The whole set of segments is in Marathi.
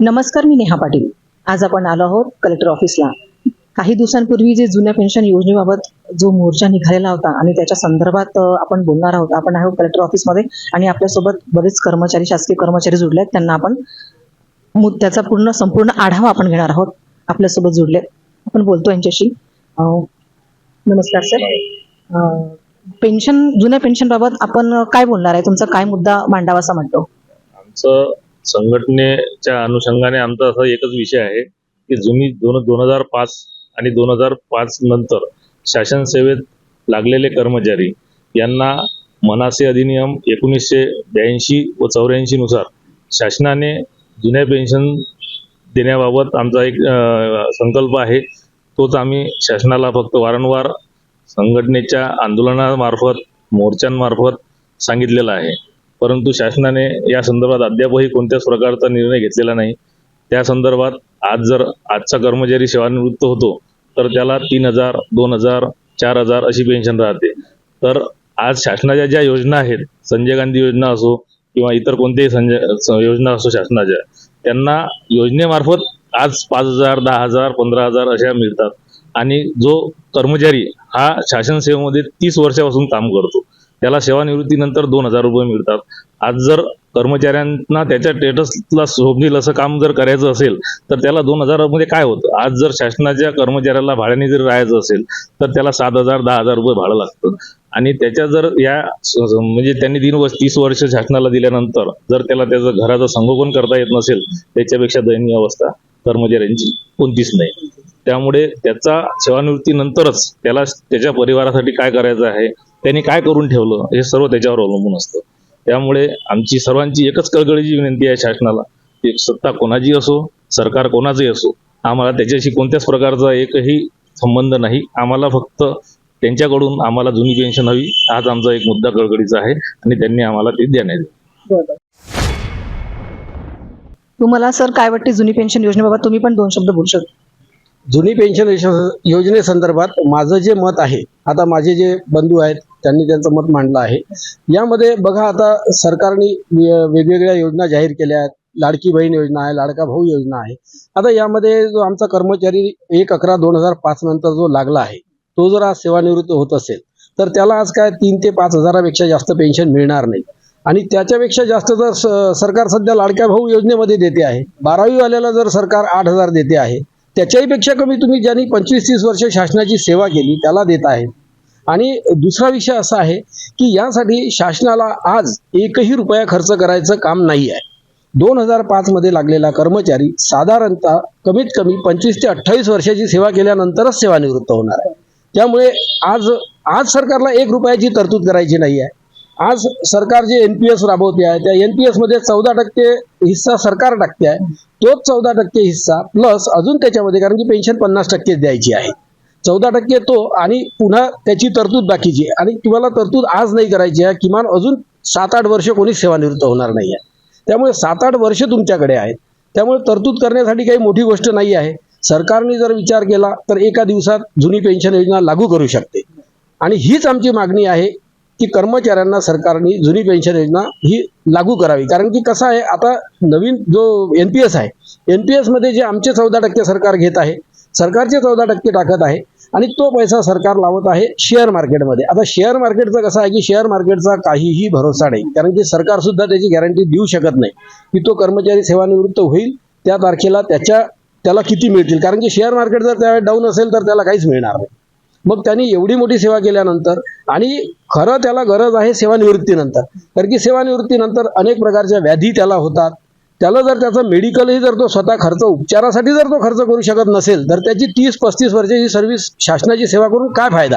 नमस्कार मी नेहा पाटील. आज आपण आलो आहोत कलेक्टर ऑफिसला. काही दिवसांपूर्वी जे जुन्या पेन्शन योजनेबाबत जो मोर्चा निघालेला होता आणि त्याच्या संदर्भात आपण बोलणार आहोत. आपण आहोत कलेक्टर ऑफिसमध्ये आणि आपल्यासोबत बरेच कर्मचारी शासकीय कर्मचारी जुडले आहेत त्यांना आपण त्याचा पूर्ण संपूर्ण आढावा आपण घेणार आहोत. आपल्यासोबत जुडले आपण बोलतो यांच्याशी. नमस्कार सर. पेन्शन जुन्या पेन्शन बाबत आपण काय बोलणार आहे? तुमचा काय मुद्दा मांडावा असा म्हणतो? आमचं संघटनेच्या अनुषंगाने आमचा असा एकच विषय आहे की जुनी दोन दोन हजार पाच आणि दोन हजार पाच नंतर शासन सेवेत लागलेले कर्मचारी यांना मनासे अधिनियम एकोणीसशे ब्याऐंशी व चौऱ्याऐंशी नुसार शासनाने जुन्या पेन्शन देण्याबाबत आमचा एक संकल्प आहे. तोच आम्ही शासनाला फक्त वारंवार संघटनेच्या आंदोलनामार्फत मोर्चांमार्फत सांगितलेलं आहे. परंतु शासनाने या संदर्भात अद्यापही कोणत्याच प्रकारचा निर्णय घेतलेला नाही. त्या संदर्भात आज जर आजचा कर्मचारी सेवानिवृत्त होतो तर त्याला तीन हजार दोन हजार चार हजार अशी पेन्शन राहते. तर आज शासनाच्या ज्या योजना आहेत संजय गांधी योजना असो किंवा इतर कोणत्याही संजय स- योजना असो शासनाच्या त्यांना योजनेमार्फत आज पाच हजार दहा हजार पंधरा हजार अशा मिळतात. आणि जो कर्मचारी हा शासन सेवेमध्ये तीस वर्षापासून काम करतो त्याला सेवानिवृत्तीनंतर दोन हजार रुपये मिळतात. आज जर कर्मचाऱ्यांना त्याच्या स्टेटसला शोभेल असं काम जर करायचं असेल तर त्याला दोन हजारामध्ये काय होतं? आज जर शासनाच्या कर्मचाऱ्याला भाड्याने जर राहायचं असेल तर त्याला सात हजार दहा हजार रुपये भाडं लागतं. आणि त्याच्या जर या म्हणजे त्यांनी तीन वर्ष तीस वर्ष शासनाला दिल्यानंतर जर त्याला त्याचं घराचं संगोपन करता येत नसेल त्याच्यापेक्षा दयनीय अवस्था कर्मचाऱ्यांची कोणतीच नाही. त्यामुळे त्याचा सेवानिवृत्तीनंतरच त्याला त्याच्या परिवारासाठी काय करायचं आहे? त्यांनी काय करून ठेवलं? हे सर्व त्याच्यावर अवलंबून असतं. त्यामुळे आमची सर्वांची एकच कळकळीची विनंती आहे शासनाला की सत्ता कोणाची असो सरकार कोणाचंही असो आम्हाला त्याच्याशी कोणत्याच प्रकारचा एकही संबंध नाही. आम्हाला फक्त त्यांच्याकडून आम्हाला जुनी पेन्शन हवी हाच आमचा एक मुद्दा कळकळीचा आहे आणि त्यांनी आम्हाला ती देण्यात. तुम्हाला सर काय वाटते जुनी पेन्शन योजनेबाबत? तुम्ही पण दोन शब्द बोलू शकता. जुनी पेन्शन योज- योजनेसंदर्भात माझं जे मत आहे आता माझे जे बंधू आहेत त्यांनी त्यांचं मत मांडलं आहे. यामध्ये बघा आता सरकारने वेगवेगळ्या योजना जाहीर केल्या आहेत. लाडकी बहीण योजना आहे लाडका भाऊ योजना आहे. आता यामध्ये जो आमचा कर्मचारी एक अकरा दोन हजार पाच नंतर जो लागला आहे तो जर आज सेवानिवृत्त होत असेल तर त्याला आज काय तीन ते पाच हजारापेक्षा जास्त पेन्शन मिळणार नाही. आणि त्याच्यापेक्षा जास्त जर स- सरकार सध्या लाडक्या भाऊ योजनेमध्ये देते आहे बारावी वाल्याला जर सरकार आठ हजार देते आहे त्याच्याही पेक्षा कमी तुम्ही ज्यांनी पंचवीस तीस वर्ष शासनाची सेवा केली त्याला देत आहे. आणि दुसरा विषय असा आहे की यासाठी शासनाला आज एकही रुपया खर्च करायचं काम नाही आहे. दोन हजार पाचमध्ये लागलेला कर्मचारी साधारणतः कमीत कमी पंचवीस ते अठ्ठावीस वर्षाची सेवा केल्यानंतरच सेवानिवृत्त होणार आहे. त्यामुळे आज आज सरकारला एक रुपयाची तरतूद करायची नाही आहे. आज सरकार जे एन पी एस राबवते आहे त्या एन पी एसमध्ये चौदा टक्के हिस्सा सरकार टाकते आहे. तोच चौदा टक्के हिस्सा प्लस अजून त्याच्यामध्ये कारण की पेन्शन पन्नास टक्के द्यायची आहे. चौदा टक्के तो आणि पुन्हा त्याची तरतूद बाकीची आहे. आणि तुम्हाला तरतूद आज नाही करायची आहे किमान अजून सात आठ वर्ष कोणी सेवानिवृत्त होणार नाही आहे. त्यामुळे सात आठ वर्ष तुमच्याकडे आहेत. त्यामुळे तरतूद करण्यासाठी काही मोठी गोष्ट नाही आहे. सरकारने जर विचार केला तर एका दिवसात जुनी पेन्शन योजना लागू करू शकते. आणि हीच आमची मागणी आहे की कर्मचाऱ्यांना सरकारने जुनी पेन्शन योजना ही लागू करावी. कारण की कसं आहे आता नवीन जो एन पी एस आहे एन पी एसमध्ये जे आमचे चौदा टक्के सरकार घेत आहे सरकारचे चौदा टक्के टाकत आहे आणि तो पैसा सरकार लावत आहे शेअर मार्केटमध्ये आता शेअर मार्केटचं कसं आहे की शेअर मार्केटचा काहीही भरोसा नाही. कारण की सरकार सुद्धा त्याची गॅरंटी देऊ शकत नाही. की तो कर्मचारी सेवानिवृत्त होईल त्या तारखेला त्याच्या त्याला किती मिळतील? कारण की शेअर मार्केट जर त्यावेळेस डाऊन असेल तर त्याला काहीच मिळणार नाही. मग त्यांनी एवढी मोठी सेवा केल्यानंतर आणि खरं त्याला गरज आहे सेवानिवृत्तीनंतर. कारण की सेवानिवृत्तीनंतर अनेक प्रकारच्या व्याधी त्याला होतात. त्याला जर त्याचा मेडिकलही जर तो स्वतः खर्च उपचारासाठी जर तो खर्च करू शकत नसेल तर त्याची तीस पस्तीस वर्षाची सर्व्हिस शासनाची सेवा करून काय फायदा?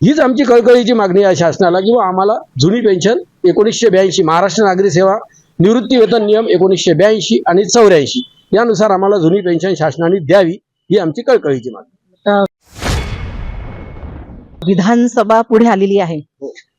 हीच आमची कळकळीची मागणी आहे शासनाला किंवा आम्हाला जुनी पेन्शन एकोणीसशे ब्याऐंशी महाराष्ट्र नागरी सेवा निवृत्ती वेतन नियम एकोणीसशे ब्याऐंशी आणि चौऱ्याऐंशी यानुसार आम्हाला जुनी पेन्शन शासनाने द्यावी ही आमची कळकळीची मागणी विधानसभा पुढे आलेली आहे.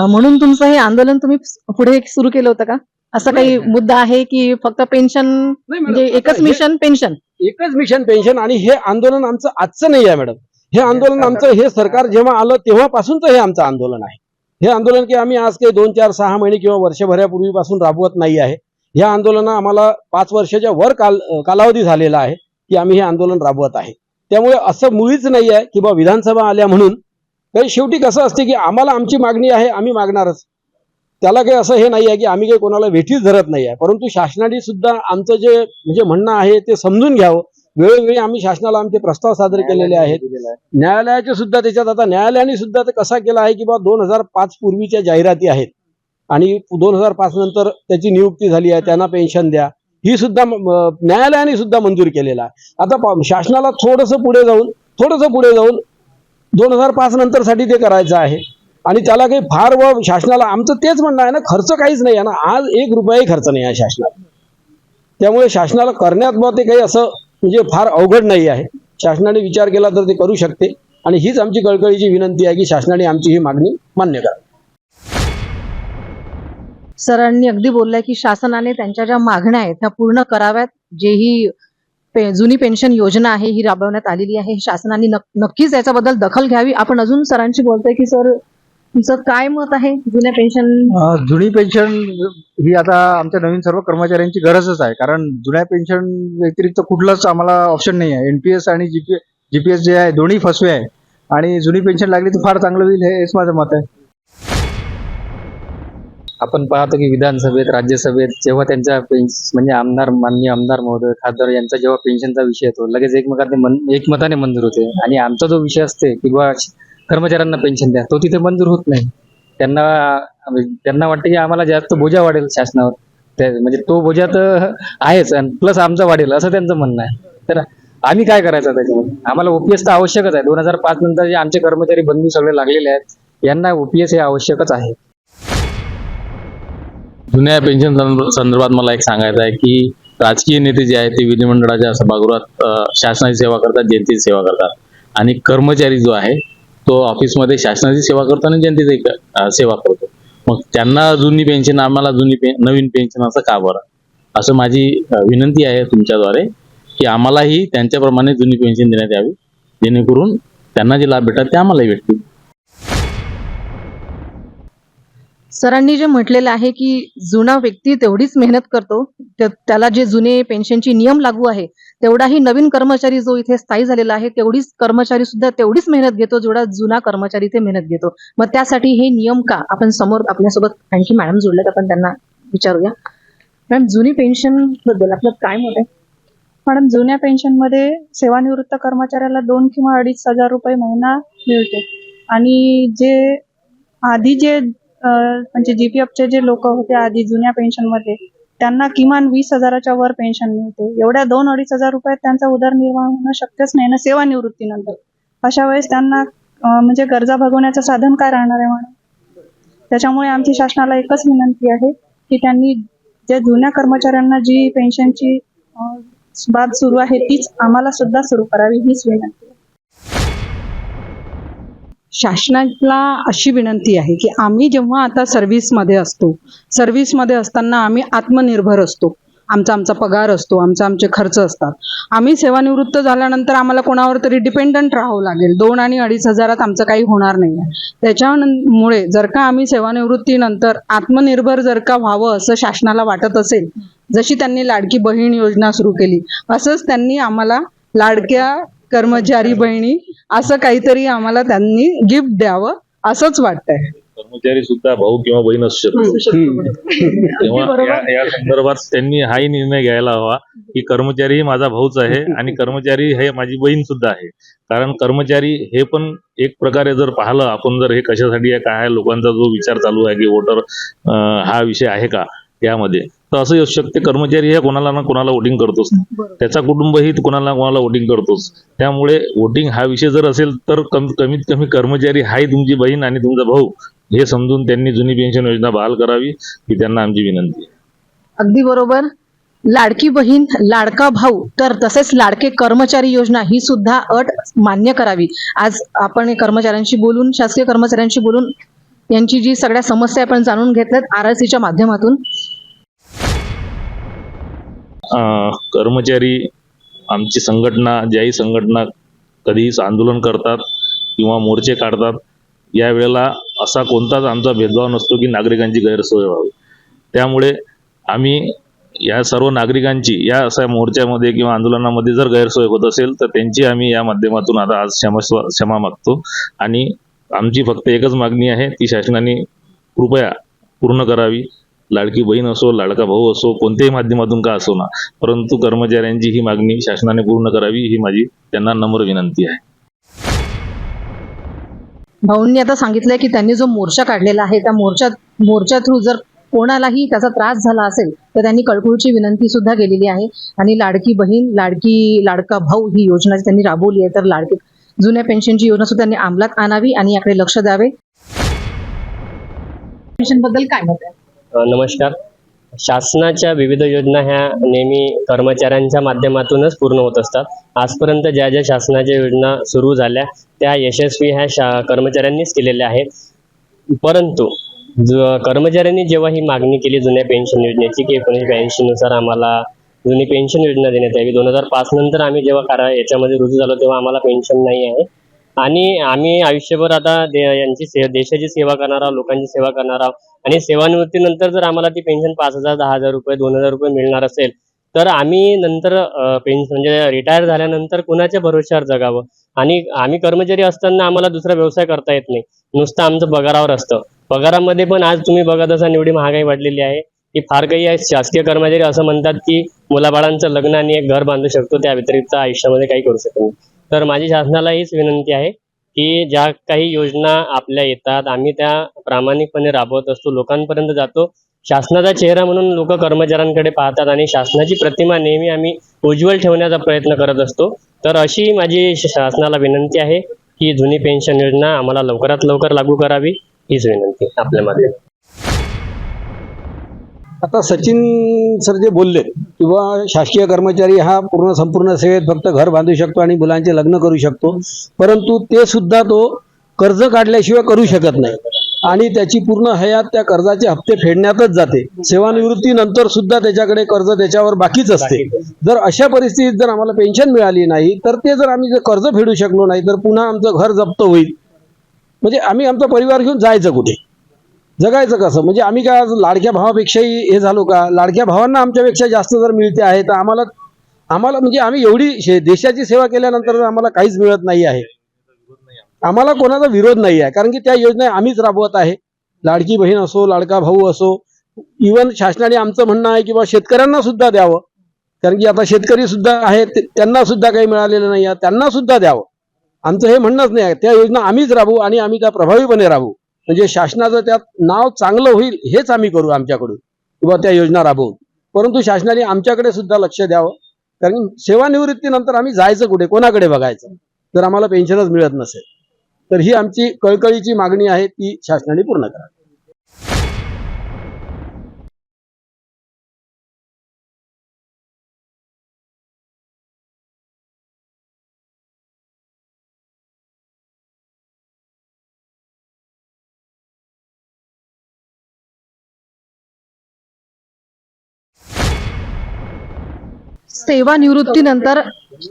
म्हणून तुमचं हे आंदोलन तुम्ही पुढे सुरू केलं होतं का? असा काही. मुद्दा आहे की फक्त पेन्शन म्हणजे एकच मिशन पेन्शन? एकच मिशन पेन्शन आणि हे आंदोलन आमचं आजचं नाही आहे मॅडम. हे आंदोलन आमचं हे सरकार जेव्हा आलं तेव्हापासूनच हे आमचं आंदोलन आहे. हे आंदोलन की आम्ही आज काही दोन चार सहा महिने किंवा वर्षभरापूर्वीपासून राबवत नाही आहे. ह्या आंदोलन आम्हाला पाच वर्षाच्या वर काल कालावधी झालेला आहे की आम्ही हे आंदोलन राबवत आहे. त्यामुळे असं मुळीच नाही आहे की बा विधानसभा आल्या म्हणून. तर शेवटी कसं असते की आम्हाला आमची मागणी आहे आम्ही मागणारच. त्याला काही असं हे नाही आहे की आम्ही काही कोणाला वेठीच धरत नाही आहे परंतु शासनाने सुद्धा आमचं जे म्हणजे म्हणणं आहे ते समजून घ्यावं. वेळोवेळी आम्ही शासनाला आमचे प्रस्ताव सादर केलेले आहेत. न्यायालयाचे सुद्धा त्याच्यात आता न्यायालयाने सुद्धा ते कसा केला आहे की बा दोन हजार पाच पूर्वीच्या जाहिराती आहेत. आणि दोन हजार पाच नंतर त्याची नियुक्ती झाली आहे त्यांना पेन्शन द्या. ही सुद्धा न्यायालयाने सुद्धा मंजूर केलेला आहे. आता शासनाला थोडंसं पुढे जाऊन थोडंसं पुढे जाऊन दोन हजार पाच नंतर साठी ते करायचं आहे. आणि त्याला काही फार व शासनाला आमचं तेच म्हणणं आहे ना खर्च काहीच नाही आहे ना. आज एक रुपयाही खर्च नाही आहे शासनाला. त्यामुळे शासनाला करण्यात मग ते काही असं म्हणजे फार अवघड नाही आहे. शासनाने विचार केला तर ते करू शकते. आणि हीच आमची कळकळीची विनंती आहे की शासनाने आमची ही मागणी मान्य करावी सरांनी अगदी बोललंय की शासनाने त्यांच्या ज्या मागण्या आहेत त्या पूर्ण कराव्यात. जेही पे, जुनी पेन्शन योजना आहे ही राबवण्यात आलेली आहे. शासनाने नक्कीच याच्याबद्दल दखल घ्यावी. आपण अजून सरांशी बोलतोय की सर तुमचं काय मत आहे? जुन्या पेन्शन अं, जुनी पेन्शन ही आता आमच्या नवीन सर्व कर्मचाऱ्यांची गरजच आहे. कारण जुन्या पेन्शन व्यतिरिक्त कुठलंच आम्हाला ऑप्शन नाही आहे. एनपीएस आणि जीपी जीपीएस जे आहे दोन्ही फसवे आहे. आणि जुनी पेन्शन लागली तर फार चांगलं होईल हे हेच माझं मत आहे. आपण पाहतो की विधानसभेत राज्यसभेत जेव्हा त्यांच्या पेन्श म्हणजे आमदार माननीय आमदार महोदय खासदार यांचा जेव्हा पेन्शनचा विषय येतो लगेच एकमताने मन एकमताने मंजूर होते. आणि आमचा जो विषय असते की बा कर्मचाऱ्यांना पेन्शन द्या. तो तिथे मंजूर होत नाही. त्यांना त्यांना वाटते की आम्हाला जास्त बोजा वाढेल शासनावर. त्या म्हणजे तो बोजा तर आहेच आणि प्लस आमचा वाढेल असं त्यांचं म्हणणं आहे. तर आम्ही काय करायचं त्याच्यामध्ये आम्हाला ओपीएस तर आवश्यकच आहे. दोन हजार पाच नंतर जे आमचे कर्मचारी बंधू सगळे लागलेले आहेत यांना ओपीएस हे आवश्यकच आहे. जुन्या पेन्शन संदर्भात मला एक सांगायचं आहे की राजकीय नेते जे आहेत ते विधिमंडळाच्या सभागृहात शासनाची सेवा करतात जनतेची सेवा करतात. आणि कर्मचारी जो आहे तो ऑफिसमध्ये शासनाची सेवा करतो आणि जनतेची सेवा करतो. मग त्यांना जुनी पेन्शन आम्हाला जुनी पे नवीन पेन्शन असं का बरं? असं माझी विनंती आहे तुमच्याद्वारे की आम्हालाही त्यांच्याप्रमाणे जुनी पेन्शन देण्यात यावी जेणेकरून त्यांना जे लाभ भेटतात ते आम्हालाही भेटतील. सरांनी जे म्हटलेलं आहे की जुना व्यक्ती तेवढीच मेहनत करतो त्याला जे जुने पेन्शनचे नियम लागू आहे तेवढाही नवीन कर्मचारी जो इथे स्थायी झालेला आहे तेवढीच कर्मचारी सुद्धा तेवढीच मेहनत घेतो जेवढा जुना कर्मचारी ते मेहनत घेतो. मग त्यासाठी हे नियम का? आपण समोर आपल्यासोबत आणखी मॅडम जोडलेत आपण त्यांना विचारूया. मॅडम जुनी पेन्शनबद्दल आपलं काय मत आहे? मॅडम जुन्या पेन्शनमध्ये सेवानिवृत्त कर्मचाऱ्याला दोन किंवा अडीच हजार रुपये महिना मिळते. आणि जे आधी जे म्हणजे जीपीएफचे जे लोक होते आधी जुन्या पेन्शनमध्ये त्यांना किमान वीस हजाराच्या वर पेन्शन मिळते. एवढ्या दोन अडीच हजार रुपयात त्यांचा उदरनिर्वाह होणं शक्यच नाही ना सेवानिवृत्तीनंतर अशा वेळेस त्यांना म्हणजे गरजा भागवण्याचं साधन काय राहणार आहे म्हणून? त्याच्यामुळे आमची शासनाला एकच विनंती आहे की त्यांनी ज्या जुन्या कर्मचाऱ्यांना जी पेन्शनची बाब सुरू आहे तीच आम्हाला सुद्धा सुरू करावी हीच विनंती. शासनाला अशी विनंती आहे की आम्ही जेव्हा आता सर्व्हिसमध्ये असतो सर्व्हिसमध्ये असताना आम्ही आत्मनिर्भर असतो. आमचा आमचा पगार असतो आमचा आमचे खर्च असतात. आम्ही सेवानिवृत्त झाल्यानंतर आम्हाला कोणावर तरी डिपेंडंट राहावं लागेल. दोन आणि अडीच हजारात आमचं काही होणार नाही. त्याच्यामुळे जर का आम्ही सेवानिवृत्तीनंतर आत्मनिर्भर जर का व्हावं असं शासनाला वाटत असेल जशी त्यांनी लाडकी बहीण योजना सुरू केली असंच त्यांनी आम्हाला लाडक्या कर्मचारी बहिणी असं काहीतरी आम्हाला त्यांनी गिफ्ट द्यावं असंच वाटतंय. कर्मचारी सुद्धा भाऊ किंवा बहीण असू शकतो. तेव्हा या- या संदर्भात त्यांनी हाही निर्णय घ्यायला हवा की कर्मचारी ही माझा भाऊच आहे आणि कर्मचारी हे माझी बहीण सुद्धा आहे. कारण कर्मचारी हे पण एक प्रकारे जर पाहिलं आपण जर हे कशासाठी आहे काय आहे लोकांचा जो विचार चालू आहे की वोटर हा विषय आहे का यामध्ये? तर असं असू शकते कर्मचारी हे कोणाला ना कोणाला वोटिंग करतोच त्याचा कुटुंबही कोणाला ना कोणाला वोटिंग करतोच त्यामुळे वोटिंग हा विषय जर असेल तर कम कमीत कमी कर्मचारी हाही तुमची बहीण आणि तुमचा भाऊ हे समजून त्यांनी जुनी पेन्शन योजना बहाल करावी ही त्यांना आमची विनंती आहे. अगदी बरोबर. लाडकी बहीण लाडका भाऊ तर तसेच लाडके कर्मचारी योजना ही सुद्धा अट मान्य करावी. आज आपण कर्मचाऱ्यांशी बोलून शासकीय कर्मचाऱ्यांशी बोलून यांची जी सगळ्या समस्या आपण जाणून घेतल्यात आर च्या माध्यमातून. अं, कर्मचारी आमची संघटना ज्याही संघटना कधीही आंदोलन करतात किंवा मोर्चे काढतात या वेळेला असा कोणताच आमचा भेदभाव नसतो की नागरिकांची गैरसोय व्हावी. त्यामुळे आम्ही या सर्व नागरिकांची या अशा मोर्चामध्ये किंवा आंदोलनामध्ये जर गैरसोय होत असेल तर त्यांची आम्ही या माध्यमातून आता आज क्षमा क्षमा मागतो. आणि आमची फक्त एकच मागणी आहे ती शासनाने कृपया पूर्ण करावी. लाडकी बहीण असो लाडका भाऊ असो कोणत्याही माध्यमातून का असो ना परंतु कर्मचाऱ्यांची ही मागणी शासनाने पूर्ण करावी ही माझी त्यांना नम्र विनंती आहे. भाऊंनी आता सांगितलंय की त्यांनी जो मोर्चा काढलेला आहे त्या मोर्चा मोर्चा थ्रू जर कोणालाही त्याचा त्रास झाला असेल तर त्यांनी कळकुळची विनंती सुद्धा केलेली आहे. आणि लाडकी बहीण लाडकी लाडका भाऊ ही योजना त्यांनी राबवली आहे तर लाडकी जुन्या पेन्शनची योजना सुद्धा त्यांनी अंमलात आणावी आणि याकडे लक्ष द्यावे. पेन्शनबद्दल काय मत आहे? नमस्कार. शासनाच्या विविध योजना ह्या नेहमी कर्मचाऱ्यांच्या माध्यमातूनच पूर्ण होत असतात. आजपर्यंत ज्या ज्या शासनाच्या योजना सुरू झाल्या त्या यशस्वी ह्या शा कर्मचाऱ्यांनीच केलेल्या आहेत. परंतु ज कर्मचाऱ्यांनी जेव्हा ही मागणी केली जुन्या पेन्शन योजनेची की एकोणीस ब्याऐंशीनुसार आम्हाला जुनी पेन्शन योजना देण्यात यावी. दोन हजार पाच नंतर आम्ही जेव्हा करा याच्यामध्ये रुजू झालो तेव्हा आम्हाला पेन्शन नाही आहे. आणि आम्ही आयुष्यभर आता दे यांची से देशाची सेवा करणार आहोत लोकांची सेवा करणार आहोत आणि सेवानिवृत्तीनंतर जर आम्हाला ती पेन्शन पाच हजार दहा हजार रुपये दोन हजार रुपये मिळणार असेल तर आम्ही नंतर पेन्शन म्हणजे रिटायर झाल्यानंतर कुणाच्या भरोश्यावर जगावं? आणि आम्ही कर्मचारी असताना आम्हाला दुसरा व्यवसाय करता येत नाही. नुसतं आमचं पगारावर असतं. पगारामध्ये पण आज तुम्ही बघत असाल एवढी महागाई वाढलेली आहे. की फार काही आहे. शासकीय कर्मचारी असं म्हणतात की मुलाबाळांचं लग्न आणि एक घर बांधू शकतो त्या व्यतिरिक्त आयुष्यामध्ये काही करू शकत नाही. तर माझी शासनाला हीच विनंती आहे की ज्या काही योजना आपल्या येतात आम्ही त्या प्रामाणिकपणे राबवत असतो लोकांपर्यंत जातो. शासनाचा चेहरा म्हणून लोक कर्मचाऱ्यांकडे पाहतात आणि शासनाची प्रतिमा नेहमी आम्ही उज्ज्वल ठेवण्याचा प्रयत्न करत असतो. तर अशी माझी शासनाला विनंती आहे की जुनी पेन्शन योजना आम्हाला लवकरात लवकर लागू करावी हीच विनंती आपल्या माध्यमातून. आता सचिन सर जे बोलले किंवा शासकीय कर्मचारी हा पूर्ण संपूर्ण सेवेत फक्त घर बांधू शकतो आणि मुलांचे लग्न करू शकतो परंतु ते सुद्धा तो कर्ज काढल्याशिवाय करू शकत नाही. आणि त्याची पूर्ण हयात त्या कर्जाचे हप्ते फेडण्यातच जाते. सेवानिवृत्तीनंतर सुद्धा त्याच्याकडे कर्ज त्याच्यावर बाकीच असते. जर अशा परिस्थितीत जर आम्हाला पेन्शन मिळाली नाही तर ते जर आम्ही जर कर्ज फेडू शकलो नाही तर पुन्हा आमचं घर जप्त होईल. म्हणजे आम्ही आमचा परिवार घेऊन जायचं कुठे? जगायचं कसं? म्हणजे आम्ही काय लाडक्या भावापेक्षाही हे झालो का? लाडक्या भावांना आमच्यापेक्षा जास्त जर मिळते आहे तर आम्हाला आम्हाला म्हणजे आम्ही एवढी देशाची सेवा केल्यानंतर आम्हाला काहीच मिळत नाही आहे. आम्हाला कोणाचा विरोध नाही आहे. कारण की त्या योजना आम्हीच राबवत आहे. लाडकी बहीण असो लाडका भाऊ असो इवन शासनाने आमचं म्हणणं आहे की बा शेतकऱ्यांना सुद्धा द्यावं. कारण की आता शेतकरी सुद्धा आहेत त्यांना सुद्धा काही मिळालेलं नाही आहे. त्यांना सुद्धा द्यावं. आमचं हे म्हणणंच नाही आहे. त्या योजना आम्हीच राबवू आणि आम्ही त्या प्रभावीपणे राबवू. म्हणजे शासनाचं त्यात नाव चांगलं होईल हेच आम्ही करू आमच्याकडून किंवा त्या योजना राबवू परंतु शासनाने आमच्याकडे सुद्धा लक्ष द्यावं. कारण सेवानिवृत्तीनंतर आम्ही जायचं कुठे? कोणाकडे बघायचं? जर आम्हाला पेन्शनच मिळत नसेल. तर ही आमची कळकळीची मागणी आहे ती शासनाने पूर्ण करा सेवानिवृत्तीनंतर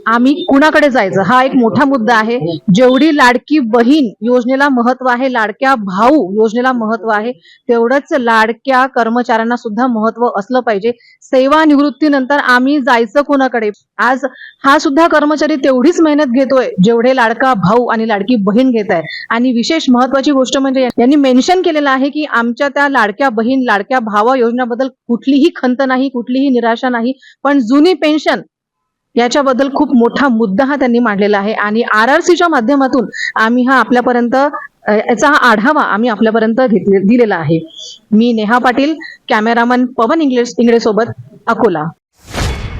आम्ही कुणाकडे जायचं? हा एक मोठा मुद्दा आहे. जेवढी लाडकी बहीण योजनेला महत्त्व आहे लाडक्या भाऊ योजनेला महत्त्व आहे तेवढंच लाडक्या कर्मचाऱ्यांना सुद्धा महत्त्व असलं पाहिजे. सेवानिवृत्तीनंतर आम्ही जायचं कुणाकडे? आज हा सुद्धा कर्मचारी तेवढीच मेहनत घेतोय जेवढे लाडका भाऊ आणि लाडकी बहीण घेत आहे. आणि विशेष महत्वाची गोष्ट म्हणजे यांनी मेन्शन केलेलं आहे की आमच्या त्या लाडक्या बहीण लाडक्या भावा योजनेबद्दल कुठलीही खंत नाही कुठलीही निराशा नाही. पण जुनी पेन्शन याच्याबद्दल खूप मोठा मुद्दा हा त्यांनी मांडलेला आहे. आणि आर आर सीच्या माध्यमातून आम्ही हा आपल्यापर्यंत याचा हा आढावा आम्ही आपल्यापर्यंत घेतले दिलेला आहे. मी नेहा पाटील कॅमेरामन पवन इंगळे इंगळे सोबत अकोला.